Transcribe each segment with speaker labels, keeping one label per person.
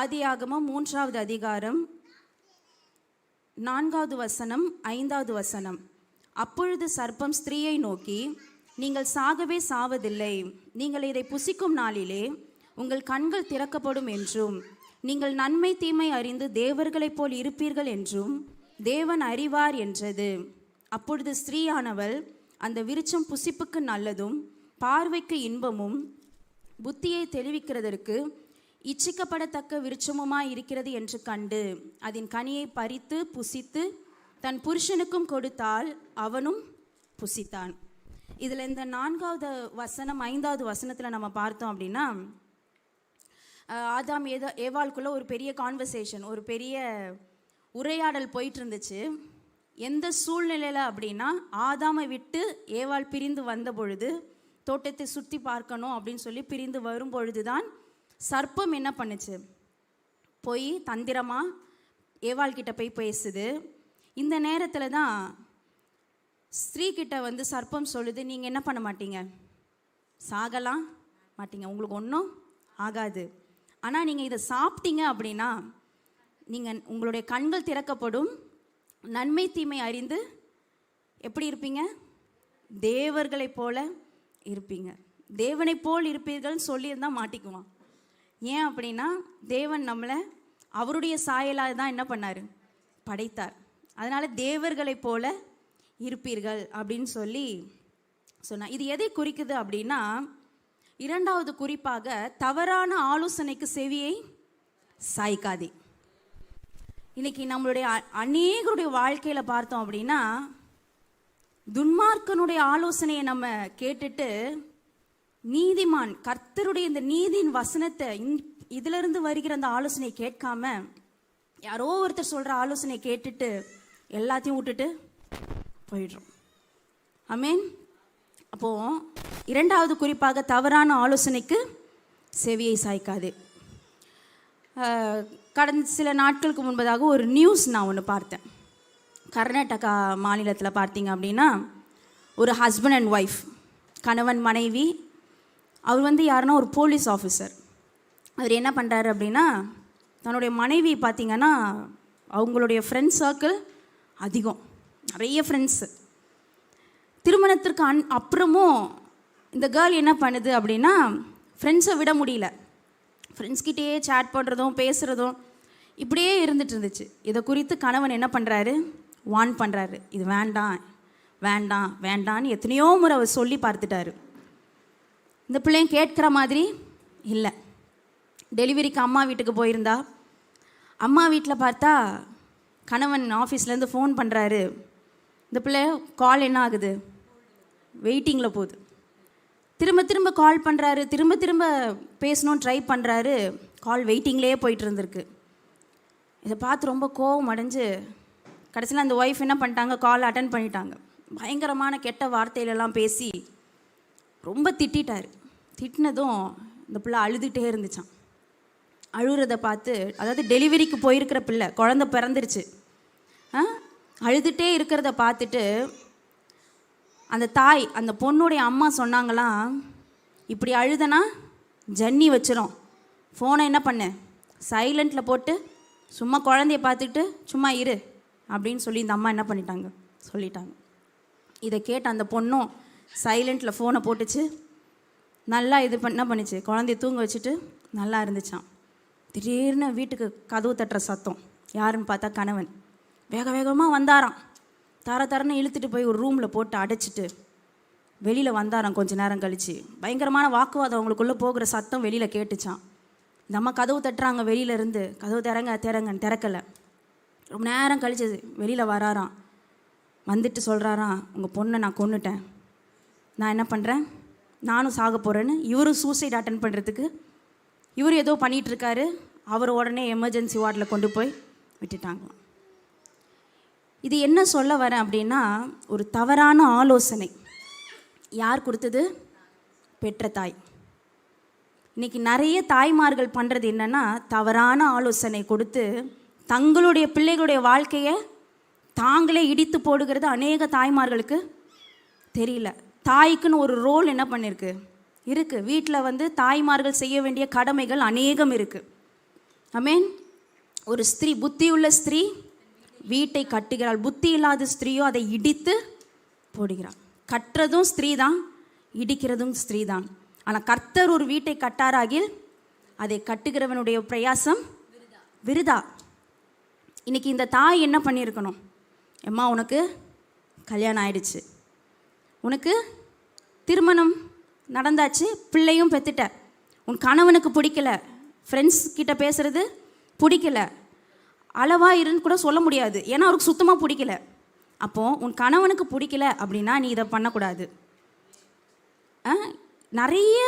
Speaker 1: ஆதியாகமம் மூன்றாவது அதிகாரம். நான்காவது வசனம் ஐந்தாவது வசனம். அப்பொழுது சர்ப்பம் ஸ்திரீயை நோக்கி நீங்கள் சாகவே சாவதில்லை. நீங்கள் இதை புசிக்கும் நாளிலே உங்கள் கண்கள் திறக்கப்படும் என்றும் நீங்கள் நன்மை தீமை அறிந்து தேவர்களைப் போல் இருப்பீர்கள் என்றும் தேவன் அறிவார் என்றது. அப்பொழுது ஸ்திரீயானவள் அந்த விருச்சம் புசிப்புக்கு நல்லதும் பார்வைக்கு இன்பமும் புத்தியை தெளிவிக்கிறதற்கு இச்சிக்கப்படத்தக்க விருட்சமுமாய் இருக்கிறது என்று கண்டு அதன் கனியை பறித்து புசித்து தன் புருஷனுக்கும் கொடுத்தால் அவனும் புசித்தான். இதில் இந்த நான்காவது வசனம் ஐந்தாவது வசனத்தில் நம்ம பார்த்தோம் அப்படின்னா ஆதாம் ஏதோ ஏவாளுக்குள்ளே ஒரு பெரிய கான்வர்சேஷன் ஒரு பெரிய உரையாடல் போயிட்டு இருந்துச்சு எந்த சூழ்நிலையில் அப்படின்னா ஆதாமை விட்டு ஏவாள் பிரிந்து வந்த பொழுது தோட்டத்தை சுற்றி பார்க்கணும் அப்படின்னு சொல்லி பிரிந்து வரும் பொழுதுதான் சர்ப்பம் என்ன பண்ணுச்சு? போய் தந்திரமாக ஏவாள்கிட்ட போய் பேசுது. இந்த நேரத்தில் தான் ஸ்திரீ வந்து சர்ப்பம் சொல்லுது. நீங்கள் என்ன பண்ண மாட்டீங்க? சாகலாம் மாட்டீங்க. உங்களுக்கு ஒன்றும் ஆகாது. ஆனால் நீங்கள் இதை சாப்பிட்டீங்க அப்படின்னா நீங்கள் உங்களுடைய கண்கள் திறக்கப்படும். நன்மை தீமை அறிந்து எப்படி இருப்பீங்க? தேவர்களைப் போல இருப்பீங்க. தேவனைப் போல் இருப்பீர்கள்னு சொல்லியிருந்தால் மாட்டிக்குவான். ஏன் அப்படின்னா தேவன் நம்மளை அவருடைய சாயலாக தான் என்ன பண்ணார்? படைத்தார். அதனால் தேவர்களைப் போல இருப்பீர்கள் அப்படின்னு சொல்லி சொன்னா இது எதை குறிக்குது அப்படின்னா இரண்டாவது குறிப்பாக தவறான ஆலோசனைக்கு செவியை சாய்க்காதே. இன்னைக்கு நம்மளுடைய அ- அநேகருடைய வாழ்க்கையில் பார்த்தோம் அப்படின்னா துன்மார்க்கனுடைய ஆலோசனையை நம்ம கேட்டுட்டு நீதிமான் கர்த்தருடைய இந்த நீதியின் வசனத்தை இந்- இதுல இருந்து வருகிற அந்த ஆலோசனை கேட்காம யாரோ ஒருத்தர் சொல்ற ஆலோசனை கேட்டுட்டு எல்லாத்தையும் விட்டுட்டு போயிடுறோம். அமேன் அப்போ இரண்டாவது குறிப்பாக தவறான ஆலோசனைக்கு செவியை சாய்க்காது. கடந்த சில நாட்களுக்கு முன்பதாக ஒரு நியூஸ் நான் ஒன்று பார்த்தேன். கர்நாடகா மாநிலத்தில் பார்த்தீங்க அப்படின்னா ஒரு ஹஸ்பண்ட் அண்ட் ஒய்ஃப் கணவன் மனைவி அவர் வந்து யாருன்னா ஒரு போலீஸ் ஆஃபீஸர். அவர் என்ன பண்ணுறாரு அப்படின்னா தன்னுடைய மனைவி பார்த்திங்கன்னா அவங்களுடைய ஃப்ரெண்ட்ஸ் சர்க்கிள் அதிகம். நிறைய ஃப்ரெண்ட்ஸு திருமணத்திற்கு அன் அப்புறமும் இந்த கேர்ள் என்ன பண்ணுது அப்படின்னா ஃப்ரெண்ட்ஸை விட முடியல. ஃப்ரெண்ட்ஸ்கிட்டேயே சேட் பண்ணுறதும் பேசுகிறதும் இப்படியே இருந்துட்டு இருந்துச்சு. இதை குறித்து கணவன் என்ன பண்ணுறாரு வான் பண்ணுறாரு இது வேண்டாம் வேண்டாம் வேண்டான்னு எத்தனையோ முறை அவர் சொல்லி பார்த்துட்டாரு. இந்த பிள்ளைங்க கேட்குற மாதிரி இல்லை. டெலிவரிக்கு அம்மா வீட்டுக்கு போயிருந்தா அம்மா வீட்டில் பார்த்தா கணவன் ஆஃபீஸ்லேருந்து ஃபோன் பண்ணுறாரு. இந்த பிள்ளை கால் என்ன ஆகுது? வெயிட்டிங்கில் போகுது. திரும்ப திரும்ப கால் பண்ணுறாரு திரும்ப திரும்ப பேசணும் ட்ரை பண்ணுறாரு. கால் வெயிட்டிங்லேயே போயிட்டு இருந்திருக்கு. இதை பார்த்து ரொம்ப கோவம் அடைஞ்சு கடைசியில் அந்த ஒய்ஃப் என்ன பண்ணிட்டாங்க? கால் அட்டன் பண்ணிட்டாங்க. பயங்கரமான கெட்ட வார்த்தையிலலாம் பேசி ரொம்ப திட்டிட்டாரு. திட்டினதும் இந்த பிள்ளை அழுதுகிட்டே இருந்துச்சான் அழுகிறத பார்த்து அதாவது டெலிவரிக்கு போயிருக்கிற பிள்ளை குழந்தை பிறந்துருச்சு. ஆ? அழுதுகிட்டே இருக்கிறத பார்த்துட்டு அந்த தாய் அந்த பொண்ணுடைய அம்மா சொன்னாங்களாம் இப்படி அழுதனா ஜன்னி வச்சிரும். ஃபோனை என்ன பண்ணு? சைலண்ட்டில் போட்டு சும்மா குழந்தைய பார்த்துக்கிட்டு சும்மா இரு. அப்படின்னு சொல்லி இந்த அம்மா என்ன பண்ணிட்டாங்க? சொல்லிட்டாங்க. இதை கேட்ட அந்த பொண்ணும் சைலண்ட்டில் ஃபோனை போட்டுச்சு. நல்லா இது பண்ண பண்ணிச்சு? குழந்தைய தூங்க வச்சுட்டு நல்லா இருந்துச்சான் திடீர்னு வீட்டுக்கு கதவு தட்டுற சத்தம். யாருன்னு பார்த்தா கணவன். வேக வேகமாக வந்தாராம். தர தரன்னு இழுத்துட்டு போய் ஒரு ரூமில் போட்டு அடைச்சிட்டு வெளியில் வந்தாராம் கொஞ்ச நேரம் கழிச்சு. பயங்கரமான வாக்குவாதம் அவங்களுக்குள்ளே போகிற சத்தம் வெளியில் கேட்டுச்சான் இந்த அம்மா கதவு தட்டுறாங்க வெளியிலேருந்து கதவு திறங்க திறங்கன்னு திறக்கலை. ரொம்ப நேரம் கழிச்சு வெளியில் வராராம். வந்துட்டு சொல்கிறாராம் உங்கள் பொண்ணை நான் கொன்னுட்டேன். நான் என்ன பண்ணுறேன் நானும் சாக போகிறேன்னு இவரும் சூசைட் அட்டன் பண்ணுறதுக்கு இவர் ஏதோ பண்ணிகிட்ருக்காரு அவர் உடனே எமர்ஜென்சி வார்டில் கொண்டு போய் விட்டுட்டாங்களாம். இது என்ன சொல்ல வரேன் அப்படின்னா ஒரு தவறான ஆலோசனை. யார் கொடுத்தது? பெற்ற தாய். இன்றைக்கி நிறைய தாய்மார்கள் பண்ணுறது என்னென்னா தவறான ஆலோசனை கொடுத்து தங்களுடைய பிள்ளைகளுடைய வாழ்க்கையை தாங்களே இடித்து போடுகிறது அநேக தாய்மார்களுக்கு தெரியல. தாய்க்குன்னு ஒரு ரோல் என்ன பண்ணியிருக்கு இருக்குது வீட்டில் வந்து தாய்மார்கள் செய்ய வேண்டிய கடமைகள் அநேகம் இருக்குது அமேன் ஒரு ஸ்திரீ புத்தியுள்ள ஸ்திரீ வீட்டை கட்டுகிறாள். புத்தி இல்லாத ஸ்திரீயோ அதை இடித்து போடுகிறாள். கட்டுறதும் ஸ்திரீ தான் இடிக்கிறதும் ஸ்திரீ தான் ஆனால் கர்த்தர் ஒரு வீட்டை கட்டாராகில் அதை கட்டுகிறவனுடைய பிரயாசம் விருதா? இன்னைக்கு இந்த தாய் என்ன பண்ணியிருக்கணும்? எம்மா உனக்கு கல்யாணம் ஆயிடுச்சு. உனக்கு திருமணம் நடந்தாச்சு பிள்ளையும் பெற்றுட்ட உன் கணவனுக்கு பிடிக்கல. ஃப்ரெண்ட்ஸ் கிட்ட பேசுகிறது பிடிக்கல. அளவா இருன்னு கூட சொல்ல முடியாது. ஏன்னா அவருக்கு சுத்தமாக பிடிக்கல. அப்போது உன் கணவனுக்கு பிடிக்கல அப்படின்னா நீ இதை பண்ணக்கூடாது. ஆ, நிறைய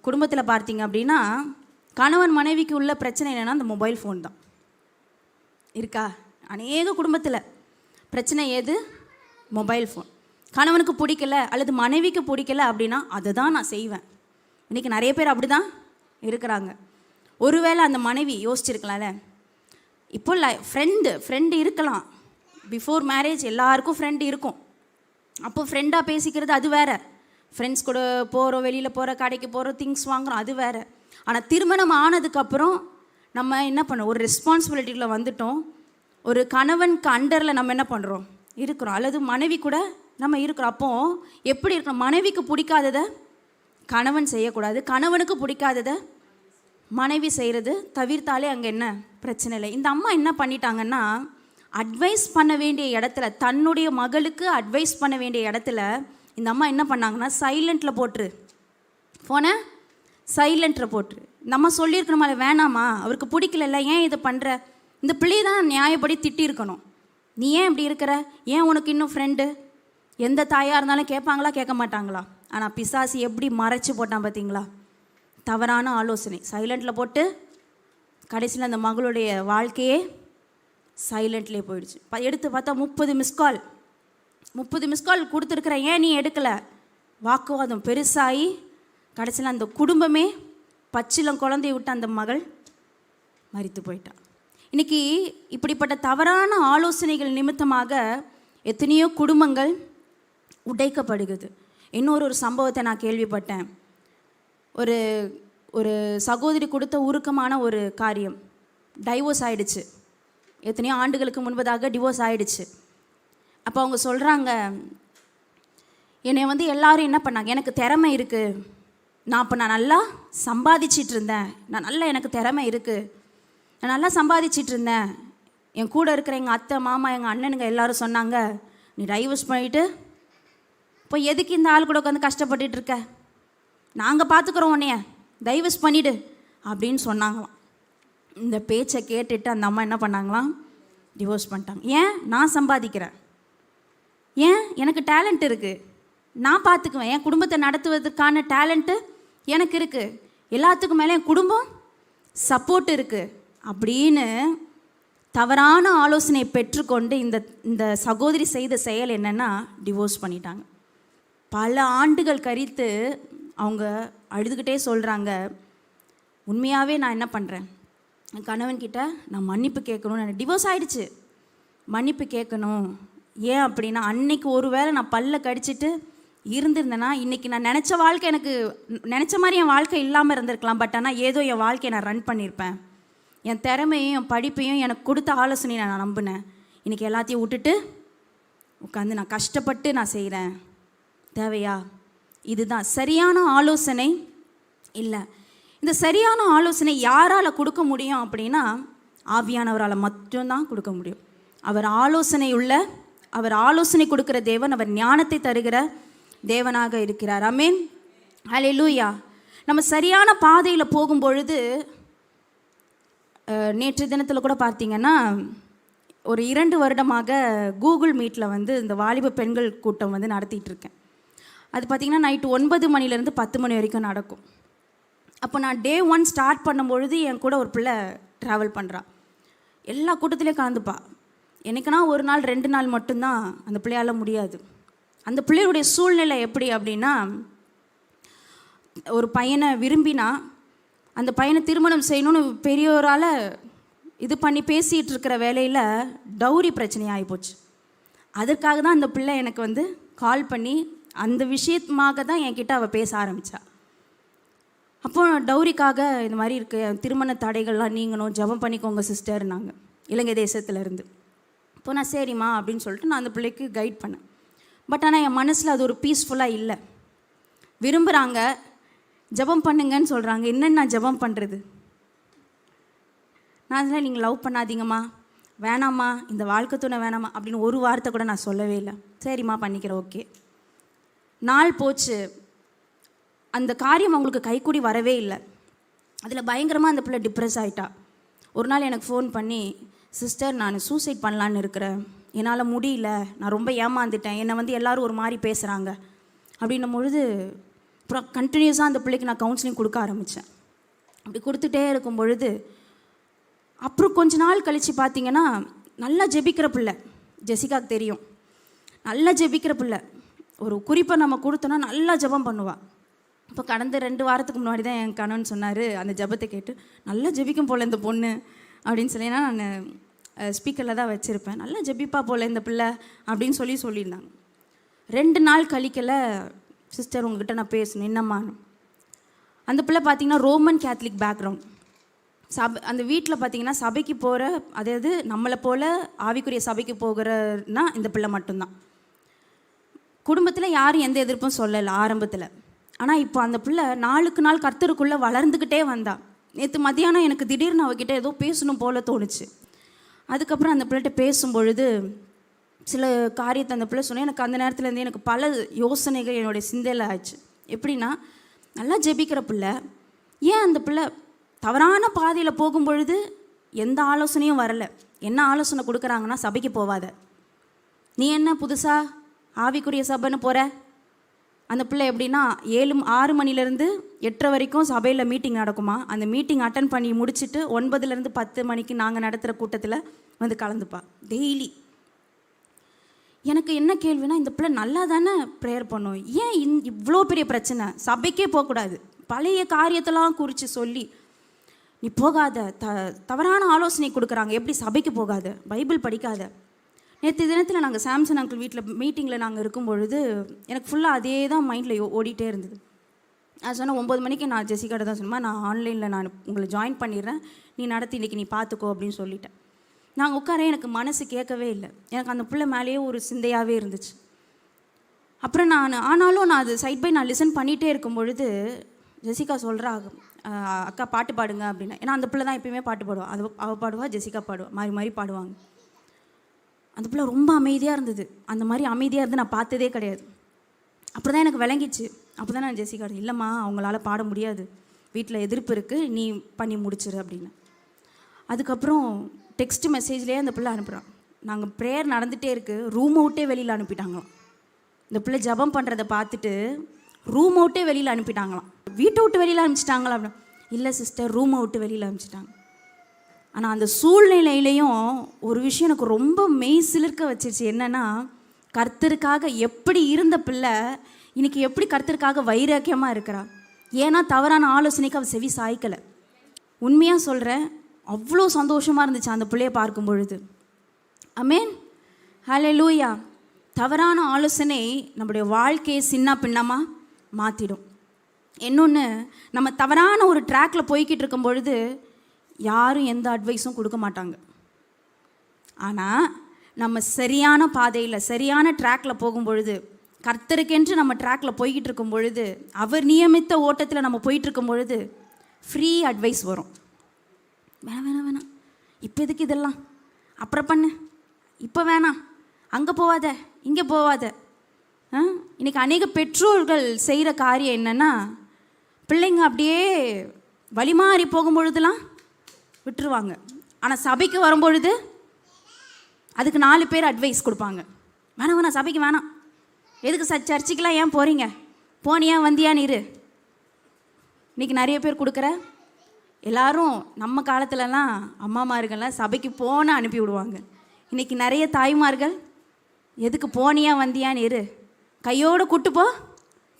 Speaker 1: குடும்பத்தில் பார்த்தீங்க அப்படின்னா கணவன் மனைவிக்கு உள்ள பிரச்சனை என்னென்னா அந்த மொபைல் ஃபோன் தான். இருக்கா? அநேக குடும்பத்தில். பிரச்சனை ஏது? மொபைல் ஃபோன் கணவனுக்கு பிடிக்கல அல்லது மனைவிக்கு பிடிக்கல அப்படின்னா அதை தான் நான் செய்வேன். இன்றைக்கி நிறைய பேர் அப்படி தான் இருக்கிறாங்க. ஒருவேளை அந்த மனைவி யோசிச்சிருக்கலாம்ல? இப்போ இல்லை ஃப்ரெண்டு ஃப்ரெண்டு இருக்கலாம். பிஃபோர் மேரேஜ் எல்லாருக்கும் ஃப்ரெண்டு இருக்கும். அப்போ ஃப்ரெண்டாக பேசிக்கிறது அது வேறு. ஃப்ரெண்ட்ஸ் கூட போகிறோம் வெளியில் போகிற கடைக்கு போகிறோம் திங்ஸ் வாங்குறோம் அது வேறு. ஆனால் திருமணம் ஆனதுக்கப்புறம் நம்ம என்ன பண்ணோம் ஒரு ரெஸ்பான்சிபிலிட்டியில் வந்துட்டோம். ஒரு கணவனுக்கு அண்டரில் நம்ம என்ன பண்ணுறோம் இருக்கிறோம். அல்லது மனைவி கூட நம்ம இருக்கிறோம் அப்போ எப்படி இருக்கணும்? மனைவிக்கு பிடிக்காததை கணவன் செய்யக்கூடாது. கணவனுக்கு பிடிக்காததை மனைவி செய்கிறது தவிர்த்தாலே அங்கே என்ன பிரச்சனை இல்லை. இந்த அம்மா என்ன பண்ணிட்டாங்கன்னா அட்வைஸ் பண்ண வேண்டிய இடத்துல தன்னுடைய மகளுக்கு அட்வைஸ் பண்ண வேண்டிய இடத்துல இந்த அம்மா என்ன பண்ணாங்கன்னா சைலண்ட்டில் போட்டுரு. ஃபோனை சைலண்ட்டில் போட்டுரு. இந்த அம்மா சொல்லியிருக்கணுமா இல்லை வேணாமா அவருக்கு பிடிக்கலல்ல ஏன் இதை பண்ணுற இந்த பிள்ளையை தான் நியாயப்படி திட்டியிருக்கணும். நீ ஏன் இப்படி இருக்கிற? ஏன் உனக்கு இன்னும் ஃப்ரெண்டு எந்த தாயாக இருந்தாலும் கேட்பாங்களா கேட்க மாட்டாங்களா ஆனால் பிசாசு எப்படி மறைச்சு போட்டான் பார்த்தீங்களா தவறான ஆலோசனை. சைலண்ட்டில் போட்டு கடைசியில் அந்த மகளுடைய வாழ்க்கையே சைலண்ட்லேயே போயிடுச்சு. ப- எடுத்து பார்த்தா முப்பது மிஸ்கால் முப்பது மிஸ்கால் கொடுத்துருக்குற ஏன் நீ எடுக்கலை? வாக்குவாதம் பெருசாகி கடைசியில் அந்த குடும்பமே பச்சிலம் குழந்தைய விட்டு அந்த மகள் மறித்து போயிட்டான் இன்றைக்கி இப்படிப்பட்ட தவறான ஆலோசனைகள் நிமித்தமாக எத்தனையோ குடும்பங்கள் உடைக்கப்படுகிறது. இன்னொரு ஒரு சம்பவத்தை நான் கேள்விப்பட்டேன். ஒரு ஒரு சகோதரி கொடுத்த உருக்கமான ஒரு காரியம். டைவோர்ஸ் ஆயிடுச்சு. எத்தனையோ ஆண்டுகளுக்கு முன்பதாக டிவோர்ஸ் ஆயிடுச்சு. அப்போ அவங்க சொல்கிறாங்க என்னை வந்து எல்லாரும் என்ன பண்ணாங்க? எனக்கு திறமை இருக்குது நான் அப்போ நான் நல்லா சம்பாதிச்சிட்டு இருந்தேன். நான் நல்லா எனக்கு திறமை இருக்குது நான் நல்லா சம்பாதிச்சிட்டு இருந்தேன். என் கூட இருக்கிற எங்கள் அத்தை மாமா எங்கள் அண்ணனுங்க எல்லாரும் சொன்னாங்க நீ டைவர்ஸ் பண்ணிவிட்டு இப்போ எதுக்கு இந்த ஆள் கூட உட்காந்து கஷ்டப்பட்டுட்டு இருக்க? நாங்கள் பார்த்துக்குறோம் உன்னைய. டைவர்ஸ் பண்ணிடு அப்படின்னு சொன்னாங்களாம். இந்த பேச்சை கேட்டுட்டு அந்த அம்மா என்ன பண்ணாங்களாம்? டிவோர்ஸ் பண்ணிட்டாங்க. ஏன்? நான் சம்பாதிக்கிறேன். ஏன்? எனக்கு டேலண்ட் இருக்குது நான் பார்த்துக்குவேன் என் குடும்பத்தை நடத்துவதற்கான டேலண்ட்டு எனக்கு இருக்குது எல்லாத்துக்கும் மேலே என் குடும்பம் சப்போர்ட் இருக்குது அப்படின்னு தவறான ஆலோசனை பெற்றுக்கொண்டு இந்த இந்த சகோதரி செய்த செயல் என்னென்னா டிவோர்ஸ் பண்ணிட்டாங்க. பல ஆண்டுகள் கழித்து அவங்க அழுதுகிட்டே சொல்கிறாங்க உண்மையாகவே நான் என்ன பண்ணுறேன் என் கணவன்கிட்ட நான் மன்னிப்பு கேட்கணும் நான் டிவோர்ஸ் ஆகிடுச்சு மன்னிப்பு கேட்கணும். ஏன் அப்படின்னா அன்னைக்கு ஒருவேளை நான் பல்ல கடிச்சிட்டு இருந்திருந்தேன்னா இன்றைக்கி நான் நினச்ச வாழ்க்கை எனக்கு நினச்ச மாதிரி என் வாழ்க்கை இல்லாமல் இருந்திருக்கலாம். பட் ஆனால் ஏதோ என் வாழ்க்கையை நான் ரன் பண்ணியிருப்பேன் என் திறமையும் என் படிப்பையும் எனக்கு கொடுத்த ஆலோசனையை நான் நம்பினேன். இன்றைக்கி எல்லாத்தையும் விட்டுட்டு உட்காந்து நான் கஷ்டப்பட்டு நான் செய்கிறேன் தேவையா? இதுதான். சரியான ஆலோசனை இல்லை. இந்த சரியான ஆலோசனை யாரால் கொடுக்க முடியும் அப்படின்னா ஆவியானவரால் மட்டும்தான் கொடுக்க முடியும். அவர் ஆலோசனை உள்ள அவர் ஆலோசனை கொடுக்குற தேவன் அவர் ஞானத்தை தருகிற தேவனாக இருக்கிறார். அமேன் லூயா நம்ம சரியான பாதையில் போகும் பொழுது நேற்று தினத்தில் கூட பார்த்தீங்கன்னா ஒரு இரண்டு வருடமாக கூகுள் மீட்டில் வந்து இந்த வாலிப பெண்கள் கூட்டம் வந்து நடத்திட்டு இருக்கேன். அது பார்த்தீங்கன்னா நைட்டு ஒன்பது மணிலேருந்து பத்து மணி வரைக்கும் நடக்கும். அப்போ நான் டே ஒன் ஸ்டார்ட் பண்ணும்பொழுது என் கூட ஒரு பிள்ளை ட்ராவல் பண்ணுறா எல்லா கூட்டத்திலையும் கலந்துப்பா. எனக்குன்னா ஒரு நாள் ரெண்டு நாள் மட்டும்தான் அந்த பிள்ளையால முடியாது. அந்த பிள்ளையுடைய சூழ்நிலை எப்படி அப்படின்னா ஒரு பையனை விரும்பினா அந்த பையனை திருமணம் செய்யணும்னு பெரியோரால் இது பண்ணி பேசிகிட்டு இருக்கிற வேலையில் டௌரி பிரச்சனை ஆகிப்போச்சு அதற்காக தான் அந்த பிள்ளை எனக்கு வந்து கால் பண்ணி அந்த விஷயமாக தான் என்கிட்ட அவள் பேச ஆரம்பித்தா அப்போ டௌரிக்காக இந்த மாதிரி இருக்க திருமண தடைகள்லாம் நீங்கணும் ஜெபம் பண்ணிக்கோங்க சிஸ்டர்னாங்க இலங்கை தேசத்துலேருந்து. இப்போ நான் சரிம்மா அப்படின்னு சொல்லிட்டு நான் அந்த பிள்ளைக்கு கைட் பண்ணேன். பட் ஆனால் என் மனசில் அது ஒரு பீஸ்ஃபுல்லாக இல்லை. விரும்புகிறாங்க ஜெபம் பண்ணுங்கன்னு சொல்கிறாங்க என்னென்னு நான் ஜெபம் பண்ணுறது நான் அதில் நீங்கள் லவ் பண்ணாதீங்கம்மா. வேணாம்மா இந்த வாழ்க்கை துணை வேணாம்மா. அப்படின்னு ஒரு வார்த்தை கூட நான் சொல்லவே இல்லை. சரிம்மா பண்ணிக்கிறேன் ஓகே நாள் போச்சு. அந்த காரியம் அவங்களுக்கு கைக்கூடி வரவே இல்லை. அதில் பயங்கரமாக அந்த பிள்ளை டிப்ரெஸ் ஆகிட்டா ஒரு நாள் எனக்கு ஃபோன் பண்ணி சிஸ்டர் நான் சூசைட் பண்ணலான்னு இருக்கிறேன். என்னால் முடியல. நான் ரொம்ப ஏமாந்துட்டேன். என்னை வந்து எல்லாரும் ஒரு மாதிரி பேசுகிறாங்க அப்படின்னும் பொழுது அப்புறம் கண்டினியூஸாக அந்த பிள்ளைக்கு நான் கவுன்சிலிங் கொடுக்க ஆரம்பித்தேன் அப்படி கொடுத்துட்டே இருக்கும் பொழுது அப்புறம் கொஞ்ச நாள் கழித்து பார்த்தீங்கன்னா நல்லா ஜெபிக்கிற பிள்ளை. ஜெசிகாக்கு தெரியும். நல்லா ஜெபிக்கிற பிள்ளை. ஒரு குறிப்பை நம்ம கொடுத்தோன்னா நல்லா ஜெபம் பண்ணுவாள் இப்போ கடந்த ரெண்டு வாரத்துக்கு முன்னாடி தான் என் கணவன் சொன்னார் அந்த ஜெபத்தை கேட்டு நல்லா ஜெபிக்கும் போல் இந்த பொண்ணு அப்படின்னு சொல்லினா நான் ஸ்பீக்கரில் தான் வச்சுருப்பேன். நல்லா ஜெபிப்பா போல் இந்த பிள்ளை அப்படின்னு சொல்லி சொல்லியிருந்தாங்க. ரெண்டு நாள் கழிக்கல சிஸ்டர் உங்ககிட்ட நான் பேசணும் என்னம்மான்னு அந்த பிள்ளை பார்த்தீங்கன்னா ரோமன் கேத்லிக் பேக்ரவுண்ட் சபை அந்த வீட்டில் பார்த்தீங்கன்னா சபைக்கு போகிற அதாவது நம்மளை போல் ஆவிக்குரிய சபைக்கு போகிறன்னா இந்த பிள்ளை மட்டும்தான். குடும்பத்தில் யாரும் எந்த எதிர்ப்பும் சொல்லலை ஆரம்பத்தில். ஆனால் இப்போ அந்த பிள்ளை நாளுக்கு நாள் கர்த்தருக்குள்ளே வளர்ந்துக்கிட்டே வந்தா. நேற்று மதியானம் எனக்கு திடீர்னு அவகிட்ட ஏதோ பேசணும் போல தோணுச்சு. அதுக்கப்புறம் அந்த பிள்ளைகிட்ட பேசும்பொழுது சில காரியத்தை அந்த பிள்ளை சொன்னேன். எனக்கு அந்த நேரத்துலேருந்து எனக்கு பல யோசனைகள் என்னுடைய சிந்தையில் ஆச்சு. எப்படின்னா நல்லா ஜெபிக்கிற பிள்ளை ஏன் அந்த பிள்ளை தவறான பாதையில் போகும் பொழுது எந்த ஆலோசனையும் வரலை? என்ன ஆலோசனை கொடுக்குறாங்கன்னா சபைக்கு போவாத. நீ என்ன புதுசாக ஆவிக்குரிய சபைன்னு போகிற அந்த பிள்ளை எப்படின்னா ஏழு ஆறு மணிலேருந்து எட்டரை வரைக்கும் சபையில் மீட்டிங் நடக்குமா? அந்த மீட்டிங் அட்டன் பண்ணி முடிச்சுட்டு ஒன்பதுலேருந்து பத்து மணிக்கு நாங்கள் நடத்துகிற கூட்டத்தில் வந்து கலந்துப்பா. டெய்லி எனக்கு என்ன கேள்வினா இந்த பிள்ளை நல்லா தானே ப்ரேயர் பண்ணும்? ஏன் இந் இவ்வளோ பெரிய பிரச்சனை? சபைக்கே போகக்கூடாது. பழைய காரியத்தெல்லாம் குறித்து சொல்லி நீ போகாத. த தவறான ஆலோசனை கொடுக்குறாங்க. எப்படி சபைக்கு போகாத? பைபிள் படிக்காத. நேற்று தினத்தில் நாங்கள் சாம்சன் அங்கிள் வீட்டில் மீட்டிங்கில் நாங்கள் இருக்கும் பொழுது எனக்கு ஃபுல்லாக அதே தான் மைண்டில் ஓடிட்டே இருந்தது. நான் சொன்னேன் ஒம்பது மணிக்கு நான் ஜெசிகாட்ட தான் சொன்னேன் நான் ஆன்லைனில் நான் உங்களை ஜாயின் பண்ணிடுறேன். நீ நடத்தி இன்றைக்கி நீ பார்த்துக்கோ அப்படின்னு சொல்லிட்டேன். நாங்கள் உட்கார எனக்கு மனசு கேட்கவே இல்லை. எனக்கு அந்த பிள்ளை மேலேயே ஒரு சிந்தையாகவே இருந்துச்சு. அப்புறம் நான் ஆனாலும் நான் அது சைட் பை நான் லிசன் பண்ணிகிட்டே இருக்கும் பொழுது ஜெசிகா சொல்கிறா அக்கா பாட்டு பாடுங்க அப்படின்னு. ஏன்னா அந்த பிள்ளை தான் எப்பயுமே பாட்டு பாடுவா. அது அவள் பாடுவா ஜெசிகா பாடுவா. மாறி மாறி பாடுவாங்க. அந்த பிள்ளை ரொம்ப அமைதியாக இருந்தது. அந்த மாதிரி அமைதியாக இருந்து நான் பார்த்ததே கிடையாது. அப்படி தான் எனக்கு விளங்கிச்சு. அப்போ தான் நான் ஜெசிகா இல்லைம்மா அவங்களால பாட முடியாது. வீட்டில் எதிர்ப்பு இருக்குது நீ பண்ணி முடிச்சிரு அப்படின்னு. அதுக்கப்புறம் டெக்ஸ்ட் மெசேஜ்லேயே அந்த பிள்ளை அனுப்புகிறான் நாங்கள் ப்ரேயர் நடந்துகிட்டே இருக்குது ரூம் அவுட்டே வெளியில் அனுப்பிட்டாங்களாம். இந்த பிள்ளை ஜெபம் பண்ணுறதை பார்த்துட்டு ரூம் அவுட்டே வெளியில் அனுப்பிட்டாங்களாம். வீட்டை விட்டு வெளியில் அனுப்பிச்சிட்டாங்களா அப்படின்னு. இல்லை சிஸ்டர் ரூம் அவுட்டு வெளியில் அனுப்பிச்சிட்டாங்க. ஆனால் அந்த சூழ்நிலையிலையும் ஒரு விஷயம் எனக்கு ரொம்ப மெய் சிலிர்க்க வச்சிருச்சு. என்னென்னா கர்த்தருக்காக எப்படி இருந்த பிள்ளை இன்றைக்கி எப்படி கர்த்தருக்காக வைராக்கியமாக இருக்கிறா ஏன்னா தவறான ஆலோசனைக்கு அவள் செவி சாய்க்கலை. உண்மையாக சொல்கிறேன் அவ்வளோ சந்தோஷமாக இருந்துச்சு அந்த பிள்ளைய பார்க்கும் பொழுது. அமேன் ஹலே லூயா தவறான ஆலோசனை நம்முடைய வாழ்க்கையை சின்ன பின்னமாக மாற்றிடும் இன்னொன்று நம்ம தவறான ஒரு ட்ராக்ல போய்கிட்டு இருக்கும் பொழுது யாரும் எந்த அட்வைஸும் கொடுக்க மாட்டாங்க. ஆனால் நம்ம சரியான பாதையில் சரியான ட்ராக்ல போகும் பொழுது கர்த்தருக்கென்று நம்ம ட்ராக்ல போய்கிட்டு இருக்கும் பொழுது அவர் நியமித்த ஓட்டத்தில் நம்ம போயிட்டு இருக்கும் பொழுது ஃப்ரீ அட்வைஸ் வரும். வேணாம் வேணாம் வேணாம். இப்போ எதுக்கு இதெல்லாம்? அப்புறம் பண்ணு. இப்போ வேணாம். அங்கே போவாத. இங்கே போவாத. ஆ? இன்னைக்கு அநேக பெற்றோர்கள் செய்கிற காரியம் என்னென்னா பிள்ளைங்க அப்படியே வழிமாறி போகும் பொழுதுலாம் விட்டுருவாங்க. ஆனால் சபைக்கு வரும்பொழுது அதுக்கு நாலு பேர் அட்வைஸ் கொடுப்பாங்க. வேணாம் வேணாம் சபைக்கு வேணாம். எதுக்கு ச சர்ச்சுக்கெலாம் ஏன் போகிறீங்க போனியா வந்தியான்னு இரு இன்னைக்கு நிறைய பேர் கொடுக்குற. எல்லாரும் நம்ம காலத்துலலாம் அம்மாமார்கள்லாம் சபைக்கு போன அனுப்பி விடுவாங்க. இன்னைக்கு நிறைய தாய்மார்கள் எதுக்கு போனியா வந்தியான்னு இரு கையோடு கூட்டு போ.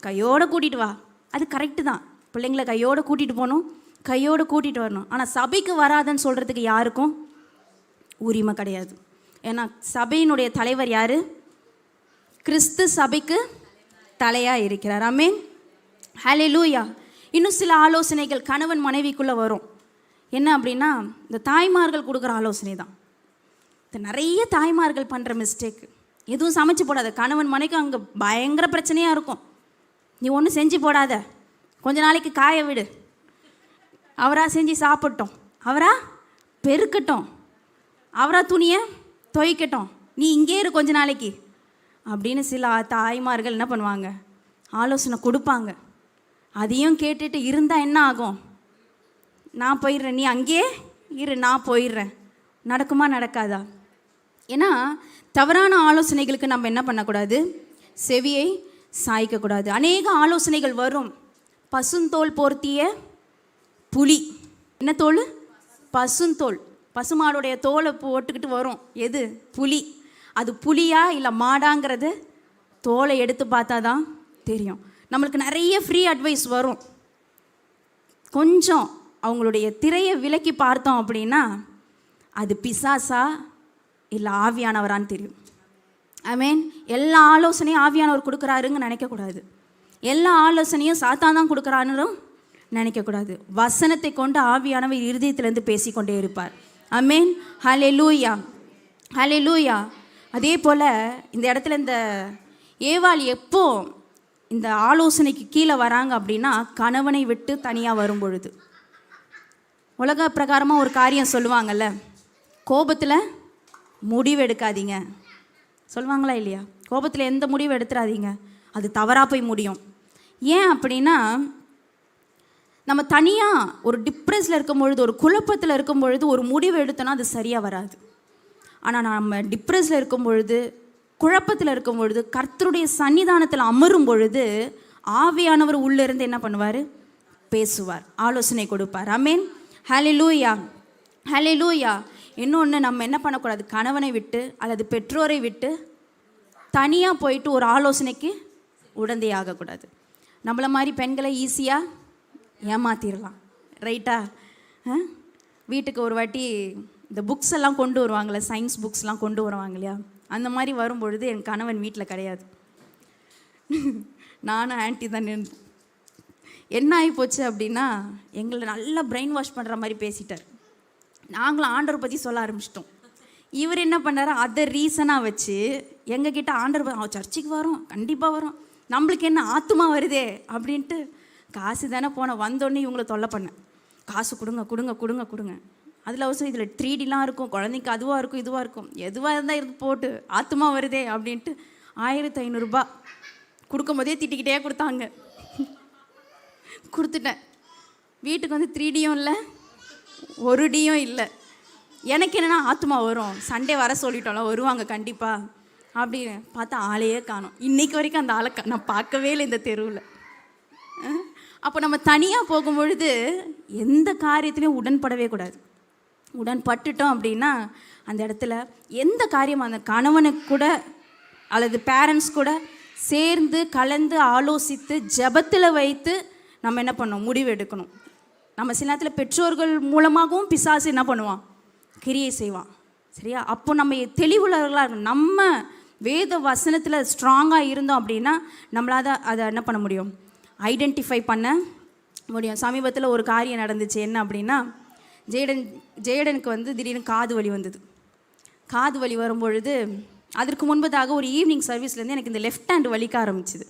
Speaker 1: கையோடு கூட்டிகிட்டு வா. அது கரெக்டு தான். பிள்ளைங்கள கையோடு கூட்டிகிட்டு போகணும். கையோடு கூட்டிகிட்டு வரணும். ஆனால் சபைக்கு வராதன்னு சொல்கிறதுக்கு யாருக்கும் உரிமை கிடையாது. ஏன்னா சபையினுடைய தலைவர் யார்? கிறிஸ்து சபைக்கு தலையாக இருக்கிறார். அமேன் ஹலே லூயா இன்னும் சில ஆலோசனைகள் கணவன் மனைவிக்குள்ளே வரும். என்ன அப்படின்னா இந்த தாய்மார்கள் கொடுக்குற ஆலோசனை தான். இந்த நிறைய தாய்மார்கள் பண்ணுற மிஸ்டேக் எதுவும் சமைச்சு போடாத. கணவன் மனைக்கு அங்கே பயங்கர பிரச்சனையாக இருக்கும். நீ ஒன்றும் செஞ்சு போடாத. கொஞ்ச நாளைக்கு காய விடு. அவராக செஞ்சு சாப்பிட்டோம். அவராக பெருக்கட்டும். அவராக துணியை துவைக்கட்டும். நீ இங்கே இரு கொஞ்ச நாளைக்கு. அப்படின்னு சில தாய்மார்கள் என்ன பண்ணுவாங்க? ஆலோசனை கொடுப்பாங்க. அதையும் கேட்டுட்டு இருந்தால் என்ன ஆகும்? நான் போயிடுறேன். நீ அங்கேயே இரு நான் போயிடுறேன். நடக்குமா நடக்காதா? ஏன்னா தவறான ஆலோசனைகளுக்கு நம்ம என்ன பண்ணக்கூடாது? செவியை சாய்க்கக்கூடாது. அநேக ஆலோசனைகள் வரும். பசுந்தோல் போர்த்திய புலி. என்ன தோல்? பசுந்தோல் பசுமாடுடைய தோலை போட்டுக்கிட்டு வரும். எது? புலி. அது புலியா இல்லை மாடாங்கிறது? தோலை எடுத்து பார்த்தா தான் தெரியும். நம்மளுக்கு நிறைய ஃப்ரீ அட்வைஸ் வரும். கொஞ்சம் அவங்களுடைய திரையை விலக்கி பார்த்தோம் அப்படின்னா அது பிசாசா இல்லை ஆவியானவரான்னு தெரியும். ஐ மீன் எல்லா ஆலோசனையும் ஆவியானவர் கொடுக்குறாருன்னு நினைக்கக்கூடாது எல்லா ஆலோசனையும் சாத்தான் தான் கொடுக்குறான்னு நினைக்கக்கூடாது. வசனத்தை கொண்டு ஆவியானவர் இருதயத்திலேருந்து பேசிக்கொண்டே இருப்பார். அமேன் ஹலே லூயா ஹலே லூயா அதே போல் இந்த இடத்துல இந்த ஏவாள் எப்போ இந்த ஆலோசனைக்கு கீழே வராங்க அப்படின்னா கணவனை விட்டு தனியாக வரும் பொழுது உலக பிரகாரமாக ஒரு காரியம் சொல்லுவாங்கல்ல கோபத்தில் முடிவு எடுக்காதீங்க. சொல்லுவாங்களா இல்லையா? கோபத்தில் எந்த முடிவு எடுத்துடாதீங்க அது தவறாக போய் முடியும். ஏன் அப்படின்னா நம்ம தனியாக ஒரு டிப்ரெஸில் இருக்கும் பொழுது ஒரு குழப்பத்தில் இருக்கும் பொழுது ஒரு முடிவு எடுத்தோன்னா அது சரியாக வராது. ஆனால் நம்ம டிப்ரெஸில் இருக்கும் பொழுது குழப்பத்தில் இருக்கும் பொழுது கர்த்தருடைய சன்னிதானத்தில் அமரும் பொழுது ஆவியானவர் உள்ளிருந்து என்ன பண்ணுவார்? பேசுவார் ஆலோசனை கொடுப்பார். அமேன் ஹலே லூயா ஹலே லூயா இன்னொன்று நம்ம என்ன பண்ணக்கூடாது? கணவனை விட்டு அல்லது பெற்றோரை விட்டு தனியாக போயிட்டு ஒரு ஆலோசனைக்கு உடந்தையாகக்கூடாது. ஆகக்கூடாது மாதிரி பெண்களை ஈஸியாக ஏமாத்திடலாம் ரைட்டா ஆ? வீட்டுக்கு ஒரு வாட்டி இந்த புக்ஸ் எல்லாம் கொண்டு வருவாங்களே சயின்ஸ் புக்ஸ்லாம் கொண்டு வருவாங்க இல்லையா? அந்த மாதிரி வரும்பொழுது என் கணவன் வீட்டில் கிடையாது. நானும் ஆன்ட்டி தான் நின்று என்ன ஆகி போச்சு அப்படின்னா எங்களை நல்லா பிரெயின் வாஷ் பண்ணுற மாதிரி பேசிட்டார். நாங்களும் ஆண்டவர் பற்றி சொல்ல ஆரம்பிச்சிட்டோம். இவர் என்ன பண்ணார்? அதை ரீசனாக வச்சு எங்ககிட்ட ஆண்டர் சர்ச்சுக்கு வரோம் கண்டிப்பாக வரோம் நம்மளுக்கு என்ன ஆத்துமா வருதே? அப்படின்ட்டு காசு தானே போனேன் வந்தோடனே இவங்களை தொல்லை பண்ணேன். காசு கொடுங்க கொடுங்க கொடுங்க கொடுங்க. அதில் அவசியம் இதில் த்ரீ டிலாம் இருக்கும். குழந்தைக்கு அதுவாக இருக்கும் இதுவாக இருக்கும். எதுவாக இருந்தால் இருந்து போட்டு ஆத்துமா வருதே அப்படின்ட்டு ஆயிரத்தி ஐநூறுரூபா கொடுக்கும் போதே திட்டிக்கிட்டே கொடுத்தாங்க. கொடுத்துட்டேன். வீட்டுக்கு வந்து த்ரீ டியும் இல்லை ஒரு டியும் இல்லை. எனக்கு என்னென்னா ஆத்மா வரும். சண்டே வர சொல்லிட்டோம்ல வருவாங்க கண்டிப்பாக அப்படின்னு பார்த்தா ஆளையே காணும். இன்றைக்கு வரைக்கும் அந்த ஆளை கா- நான் பார்க்கவே இல்லை இந்த தெருவில். அப்போ நம்ம தனியாக போகும்பொழுது எந்த காரியத்திலையும் உடன்படவே கூடாது. உடன்பட்டுட்டோம் அப்படின்னா அந்த இடத்துல எந்த காரியம் அந்த கணவனுக்கு கூட அல்லது பேரண்ட்ஸ் கூட சேர்ந்து கலந்து ஆலோசித்து ஜெபத்தில் வைத்து நம்ம என்ன பண்ணணும்? முடிவு எடுக்கணும். நம்ம சில நேரத்தில் பெற்றோர்கள் மூலமாகவும் பிசாசு என்ன பண்ணுவான்? கிரியை செய்வான். சரியா? அப்போ நம்ம தெளிவுள்ளவர்களாக இருக்கணும். நம்ம வேத வசனத்தில் ஸ்ட்ராங்காக இருந்தோம் அப்படின்னா நம்மளால் அதை என்ன பண்ண முடியும்? ஐடென்டிஃபை பண்ண முடியும். சமீபத்தில் ஒரு காரியம் நடந்துச்சு. என்ன அப்படின்னா ஜெயடன் ஜெயடனுக்கு வந்து திடீர்னு காது வலி வந்தது. காது வலி வரும்பொழுது அதற்கு முன்பதாக ஒரு ஈவினிங் சர்வீஸ்லேருந்து எனக்கு இந்த லெஃப்ட் ஹேண்ட் வலிக்க ஆரம்பிச்சிது.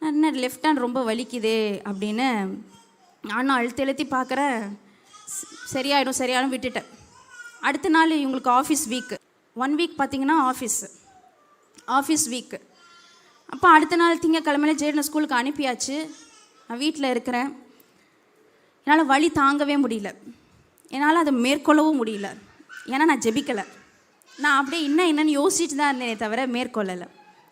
Speaker 1: நான் என்ன லெஃப்ட் ஹேண்ட் ரொம்ப வலிக்குதே அப்படின்னு நானும் அழுத்தி அழுத்தி பார்க்குறேன் சரியாயிடும் சரியாயிடும் விட்டுட்டேன். அடுத்த நாள் இவங்களுக்கு ஆஃபீஸ் வீக்கு ஒன் வீக் பார்த்தீங்கன்னா ஆஃபீஸ் ஆஃபீஸ் வீக்கு அப்போ அடுத்த நாள் திங்கக்கிழமையில ஜெயடனை ஸ்கூலுக்கு அனுப்பியாச்சு. நான் வீட்டில் இருக்கிறேன். என்னால் வலி தாங்கவே முடியல. என்னால் அதை மேற்கொள்ளவும் முடியல. ஏன்னா நான் ஜெபிக்கலை. நான் அப்படியே என்ன என்னன்னு யோசிச்சுட்டு தான் இருந்தேனே தவிர மேற்கொள்ளலை.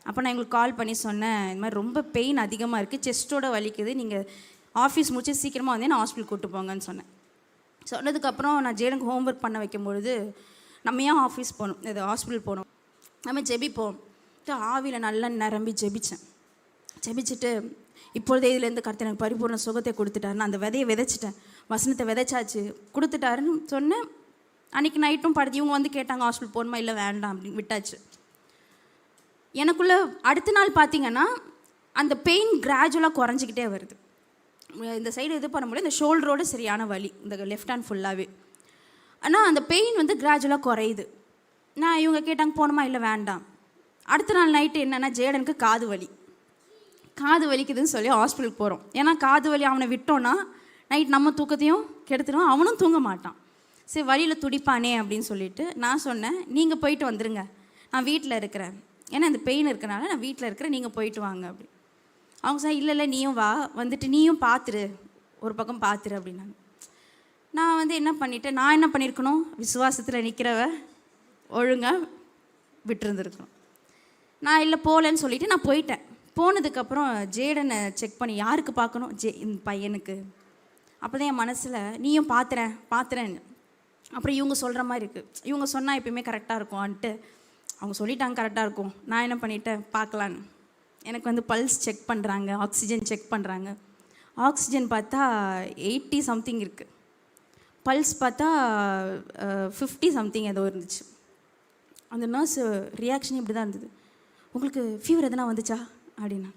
Speaker 1: அப்போ நான் எங்களுக்கு கால் பண்ணி சொன்னேன் இந்த மாதிரி ரொம்ப பெயின் அதிகமாக இருக்குது செஸ்ட்டோட வலிக்குது. நீங்கள் ஆஃபீஸ் முடிச்சு சீக்கிரமாக வந்து நான் ஹாஸ்பிட்டல் கூட்டு போங்கன்னு சொன்னேன். சொன்னதுக்கப்புறம் நான் ஜேடனுக்கு ஹோம்ஒர்க் பண்ண வைக்கும் பொழுது நம்ம ஏன் ஆஃபீஸ் போகணும்? இது ஹாஸ்பிட்டல் போகணும். நம்ம ஜெபிப்போம். ஆவியில் நல்லா நிரம்பி ஜெபித்தேன் ஜெபிச்சுட்டு இப்பொழுதே இதுலேருந்து கருத்து எனக்கு பரிபூர்ண சுகத்தை கொடுத்துட்டாரு நான் அந்த விதையை விதைச்சிட்டேன். வசனத்தை விதைச்சாச்சு. கொடுத்துட்டாருன்னு சொன்னேன். அன்றைக்கி நைட்டும் படுத்து இவங்க வந்து கேட்டாங்க ஹாஸ்பிட்டல் போகணுமா? இல்லை வேண்டாம். அப்படின்னு விட்டாச்சு. எனக்குள்ளே அடுத்த நாள் பார்த்தீங்கன்னா அந்த பெயின் கிராஜுவலாக குறைஞ்சிக்கிட்டே வருது. இந்த சைடு இது பண்ண முடியும் இந்த ஷோல்டரோட சரியான வலி. இந்த லெஃப்ட் ஹேண்ட் ஃபுல்லாகவே ஆனால் அந்த பெயின் வந்து கிராஜுவலாக குறையுது. நான் இவங்க கேட்டாங்க போகணுமா? இல்லை வேண்டாம். அடுத்த நாள் நைட்டு என்னென்னா ஜேடனுக்கு காது வலி. காது வலிக்குதுன்னு சொல்லி ஹாஸ்பிட்டலுக்கு போகிறோம் ஏன்னா காது வலி அவனை விட்டோன்னா நைட் நம்ம தூக்கத்தையும் கெடுத்துடும் அவனும் தூங்க மாட்டான். சரி வழியில் துடிப்பானே அப்படின்னு சொல்லிட்டு நான் சொன்னேன் நீங்கள் போயிட்டு வந்துடுங்க நான் வீட்டில் இருக்கிறேன். ஏன்னா இந்த பெயின் இருக்கனால நான் வீட்டில் இருக்கிறேன் நீங்கள் போயிட்டு வாங்க. அப்படி. அவங்க சார் இல்லை இல்லை நீயும் வா. வந்துட்டு நீயும் பார்த்துரு ஒரு பக்கம் பார்த்துரு அப்படின்னாங்க. நான் வந்து என்ன பண்ணிட்டேன் நான் என்ன பண்ணியிருக்கணும்? விசுவாசத்தில் நிற்கிறவ ஒழுங்காக விட்டுருந்துருக்கணும். நான் இல்லை போகலன்னு சொல்லிட்டு நான் போயிட்டேன். போனதுக்கப்புறம் ஜேடனை செக் பண்ணி யாருக்கு பார்க்கணும்? ஜே இந்த பையனுக்கு. அப்போ தான் என் மனசில் நீயும் பார்த்துறேன் பார்த்துறேன்னு அப்புறம் இவங்க சொல்கிற மாதிரி இருக்குது இவங்க சொன்னால் எப்பயுமே கரெக்டாக இருக்கும்ன்ட்டு. அவங்க சொல்லிட்டாங்க கரெக்டாக இருக்கும். நான் என்ன பண்ணிட்டேன்? பார்க்கலான்னு. எனக்கு வந்து பல்ஸ் செக் பண்ணுறாங்க ஆக்சிஜன் செக் பண்ணுறாங்க ஆக்சிஜன் பார்த்தா எயிட்டி சம்திங் இருக்குது பல்ஸ் பார்த்தா ஃபிஃப்டி சம்திங் ஏதோ இருந்துச்சு. அந்த நர்ஸ் ரியாக்ஷன் இப்படி தான் இருந்தது. உங்களுக்கு ஃபீவர் எதனா வந்துச்சா? அப்படின்னா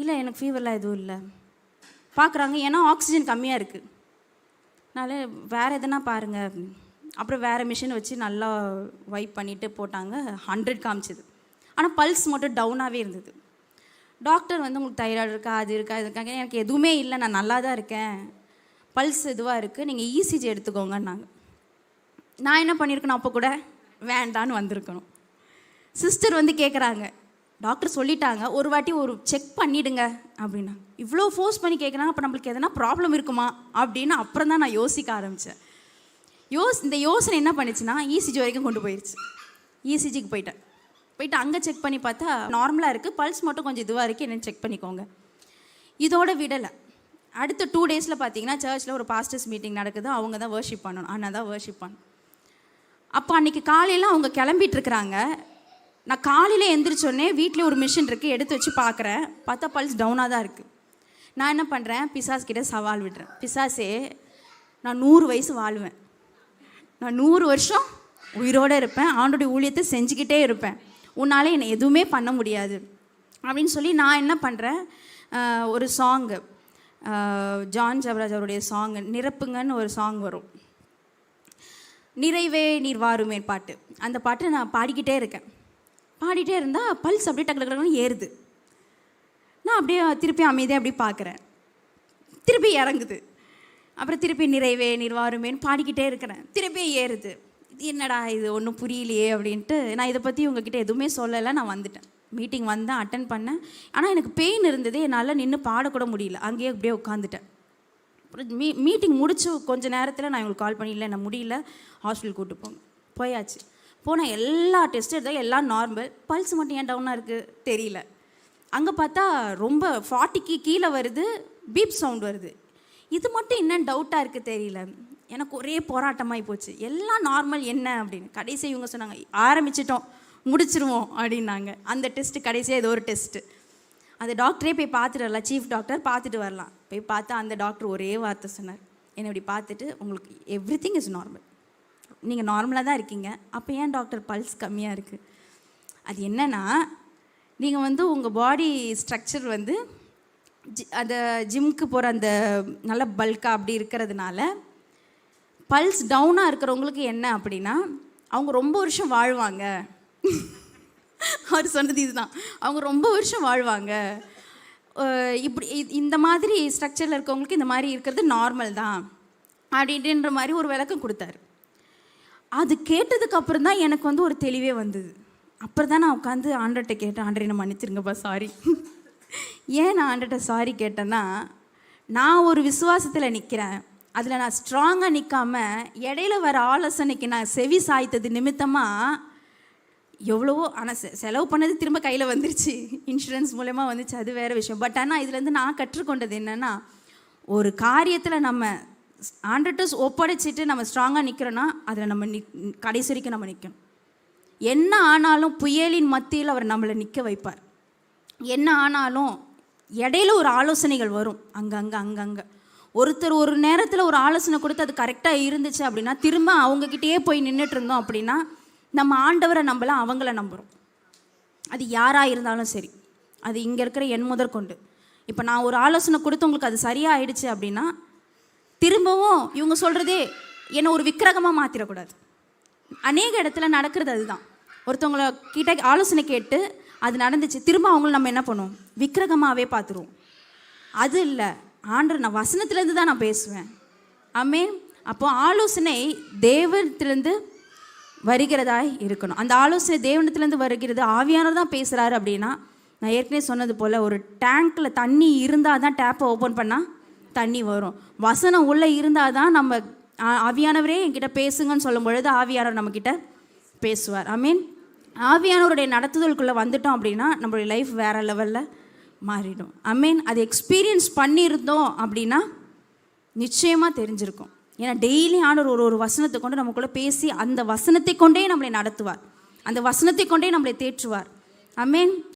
Speaker 1: இல்லை எனக்கு ஃபீவர்லாம் எதுவும் இல்லை. பார்க்குறாங்க ஏன்னா ஆக்சிஜன் கம்மியாக இருக்குது அதனால் வேறு எதனா பாருங்க. அப்புறம் வேறு மிஷின் வச்சு நல்லா வைப் பண்ணிவிட்டு போட்டாங்க. ஹண்ட்ரட் காமிச்சது. ஆனால் பல்ஸ் மட்டும் டவுனாகவே இருந்தது. டாக்டர் வந்து உங்களுக்கு தைராய்டு இருக்கா? அது இருக்கா? இது இருக்காங்க எனக்கு எதுவுமே இல்லை. நான் நல்லா தான் இருக்கேன். பல்ஸ் இதுவாக இருக்குது நீங்கள் இசிஜி எடுத்துக்கோங்கன்னாங்க. நான் என்ன பண்ணியிருக்கணும் அப்போ கூட? வேண்டான்னு வந்திருக்கணும். சிஸ்டர் வந்து கேட்குறாங்க டாக்டர் சொல்லிட்டாங்க ஒரு வாட்டி ஒரு செக் பண்ணிடுங்க அப்படின்னா. இவ்வளோ ஃபோர்ஸ் பண்ணி கேட்குறாங்க அப்போ நம்மளுக்கு எதனா ப்ராப்ளம் இருக்குமா? அப்படின்னு அப்புறம் தான் நான் யோசிக்க ஆரம்பித்தேன் யோஸ் இந்த யோசனை என்ன பண்ணுச்சுன்னா இசிஜி வரைக்கும் கொண்டு போயிடுச்சு இசிஜிக்கு போயிட்டேன். போயிட்டு அங்கே செக் பண்ணி பார்த்தா நார்மலாக இருக்குது பல்ஸ் மட்டும் கொஞ்சம் இதுவாக இருக்குது என்னென்னு செக் பண்ணிக்கோங்க. இதோட விடலை. அடுத்த டூ டேஸில் பார்த்தீங்கன்னா சர்ச்சில் ஒரு பாஸ்டர்ஸ் மீட்டிங் நடக்குது. அவங்க தான் வர்ஷிப் பண்ணணும். அண்ணா தான் வர்ஷிப் பண்ணணும். அப்போ அன்றைக்கி காலையில் அவங்க கிளம்பிட்டு இருக்கிறாங்க. நான் காலையில் எந்திரிச்சோடனே வீட்டில் ஒரு மிஷின் இருக்குது எடுத்து வச்சு பார்க்குறேன். பார்த்தா பல்ஸ் டவுனாக தான் இருக்குது நான் என்ன பண்ணுறேன் பிசாஸ் கிட்ட சவால் விடுறேன். பிசாசே நான் நூறு வயசு வாழ்வேன். நான் நூறு வருஷம் உயிரோடு இருப்பேன். ஆண்டோடைய ஊழியத்தை செஞ்சுக்கிட்டே இருப்பேன். உன்னால் என்னை எதுவுமே பண்ண முடியாது. அப்படின்னு சொல்லி நான் என்ன பண்ணுறேன் ஒரு சாங்கு ஜான் ஜவராஜ் அவருடைய சாங் நிரப்புங்கன்னு ஒரு சாங் வரும். நிறைவே நீர் வாருமே பாட்டு. அந்த பாட்டை நான் பாடிக்கிட்டே இருக்கேன். பாடிட்டே இருந்தால் பல்ஸ் அப்படியே டக்கு டக்கு டக்குன்னு ஏறுது. நான் அப்படியே திருப்பி அமைதியாக அப்படி பார்க்குறேன் திருப்பி இறங்குது. அப்புறம் திருப்பி நிறைவே நிர்வாருமேன்னு பாடிக்கிட்டே இருக்கிறேன். திருப்பி ஏறுது. இது என்னடா இது? ஒன்றும் புரியலையே அப்படின்ட்டு நான் இதை பற்றி உங்ககிட்ட எதுவுமே சொல்லலை. நான் வந்துட்டேன். மீட்டிங் வந்தேன் அட்டன் பண்ணேன். ஆனால் எனக்கு பெயின் இருந்தது. என்னால் நின்று பாடக்கூட முடியல. அங்கேயே அப்படியே உட்காந்துட்டேன். அப்புறம் மீ மீட்டிங் முடிச்சு கொஞ்சம் நேரத்தில் நான் இவங்களுக்கு கால் பண்ணி இல்லை நான் முடியல. ஹாஸ்பிட்டல் கூட்டு போங்க. போயாச்சு. போனால் எல்லா டெஸ்ட் எடுத்தால் எல்லாம் நார்மல் பல்ஸ் மட்டும் ஏன் டவுனாக இருக்குது தெரியல. அங்கே பார்த்தா ரொம்ப ஃபார்ட்டிக்கு கீழே வருது பீப் சவுண்ட் வருது. இது மட்டும் என்னென்னு டவுட்டாக இருக்குது தெரியல. எனக்கு ஒரே போராட்டமாகி போச்சு. எல்லாம் நார்மல் என்ன அப்படின்னு. கடைசி இவங்க சொன்னாங்க ஆரம்பிச்சிட்டோம் முடிச்சிருவோம் அப்படின்னாங்க. அந்த டெஸ்ட்டு கடைசியாக ஏதோ ஒரு டெஸ்ட்டு அந்த டாக்டரே போய் பார்த்துட்டு வரலாம். சீஃப் டாக்டர் பார்த்துட்டு வரலாம். போய் பார்த்தா அந்த டாக்டர் ஒரே வார்த்தை சொன்னார். என்னை இப்படி பார்த்துட்டு உங்களுக்கு எவ்ரி திங் இஸ் நார்மல் நீங்கள் நார்மலாக தான் இருக்கீங்க. அப்போ ஏன் டாக்டர் பல்ஸ் கம்மியாக இருக்குது அது என்னென்னா நீங்கள் வந்து உங்கள் பாடி ஸ்ட்ரக்சர் வந்து ஜி அந்த ஜிம்க்கு போகிற அந்த நல்ல பல்காக அப்படி இருக்கிறதுனால பல்ஸ் டவுனாக இருக்கிறவங்களுக்கு என்ன அப்படின்னா அவங்க ரொம்ப வருஷம் வாழ்வாங்க. அவர் சொன்னது இதுதான். அவங்க ரொம்ப வருஷம் வாழ்வாங்க. இப்படி இந்த மாதிரி ஸ்ட்ரக்சரில் இருக்கவங்களுக்கு இந்த மாதிரி இருக்கிறது நார்மல் தான். அப்படின்ற மாதிரி ஒரு விளக்கம் கொடுத்தாரு. அது கேட்டதுக்கு அப்புறம் தான் எனக்கு வந்து ஒரு தெளிவே வந்தது. அப்புறம் தான் நான் உட்காந்து ஆண்டர்கிட்ட கேட்டேன் ஆண்டரை என்ன மன்னிச்சிருங்கப்பா சாரி ஏன் நான் ஆண்டர்கிட்ட சாரி கேட்டேன்னா நான் ஒரு விசுவாசத்தில் நிற்கிறேன் அதில் நான் ஸ்ட்ராங்காக நிற்காம இடையில வர ஆலோசனைக்கு நான் செவி சாய்த்தது நிமித்தமாக எவ்வளவோ ஆனால் செ செலவு பண்ணது திரும்ப கையில் வந்துருச்சு. இன்சூரன்ஸ் மூலயமா வந்துச்சு அது வேறு விஷயம். பட் ஆனால் இதுலேருந்து நான் கற்றுக்கொண்டது என்னென்னா ஒரு காரியத்தில் நம்ம ஆண்டர்டஸ் ஒப்படைச்சிட்டு நம்ம ஸ்ட்ராங்காக நிற்கிறோன்னா அதில் நம்ம நி கடைசி வரைக்கும் நம்ம நிற்கணும் என்ன ஆனாலும் புயலின் மத்தியில் அவர் நம்மளை நிற்க வைப்பார். என்ன ஆனாலும் இடையில ஒரு ஆலோசனைகள் வரும். அங்கங்கே அங்கங்கே ஒருத்தர் ஒரு நேரத்தில் ஒரு ஆலோசனை கொடுத்து அது கரெக்டாக இருந்துச்சு அப்படின்னா திரும்ப அவங்கக்கிட்டேயே போய் நின்றுட்டு இருந்தோம் அப்படின்னா நம்ம ஆண்டவரை நம்பலாம் அவங்கள நம்புகிறோம் அது யாராக இருந்தாலும் சரி. அது இங்கே இருக்கிற என் முதற்கொண்டு. இப்போ நான் ஒரு ஆலோசனை கொடுத்து உங்களுக்கு அது சரியாக ஆயிடுச்சு அப்படின்னா திரும்பவும் இவங்க சொல்கிறதே என்னை ஒரு விக்கிரகமாக மாற்றிடக்கூடாது அநேக இடத்துல நடக்கிறது அதுதான். ஒருத்தவங்கள கிட்ட ஆலோசனை கேட்டு அது நடந்துச்சு திரும்ப அவங்கள நம்ம என்ன பண்ணுவோம்? விக்கிரகமாகவே பார்த்துருவோம் அது இல்லை. ஆண்டர் நான் வசனத்துலேருந்து தான் நான் பேசுவேன். ஆமே அப்போ ஆலோசனை தேவனத்திலேருந்து வருகிறதாய் இருக்கணும். அந்த ஆலோசனை தேவனத்திலேருந்து வருகிறது ஆவியானவர் தான் பேசுகிறாரு அப்படின்னா நான் ஏற்கனவே சொன்னது போல் ஒரு டேங்க்கில் தண்ணி இருந்தால் தான் டேப்பை ஓப்பன் பண்ணால் தண்ணி வரும். வசனம் உள்ளே இருந்தால் தான் நம்ம ஆவியானவரே என்கிட்ட பேசுங்கன்னு சொல்லும் பொழுது ஆவியானவர் நம்மக்கிட்ட பேசுவார். ஐ மீன் ஆவியானவருடைய நடத்துதலுக்குள்ளே வந்துட்டோம் அப்படின்னா நம்மளுடைய லைஃப் வேறு லெவலில் மாறிடும். ஐ மீன் அது எக்ஸ்பீரியன்ஸ் பண்ணியிருந்தோம் அப்படின்னா நிச்சயமாக தெரிஞ்சிருக்கும். ஏன்னா டெய்லி ஆண்டவர் ஒரு ஒரு வசனத்தை கொண்டு நமக்குள்ளே பேசி அந்த வசனத்தை கொண்டே நம்மளை நடத்துவார். அந்த வசனத்தை கொண்டே நம்மளை தேற்றுவார். ஐ மீன்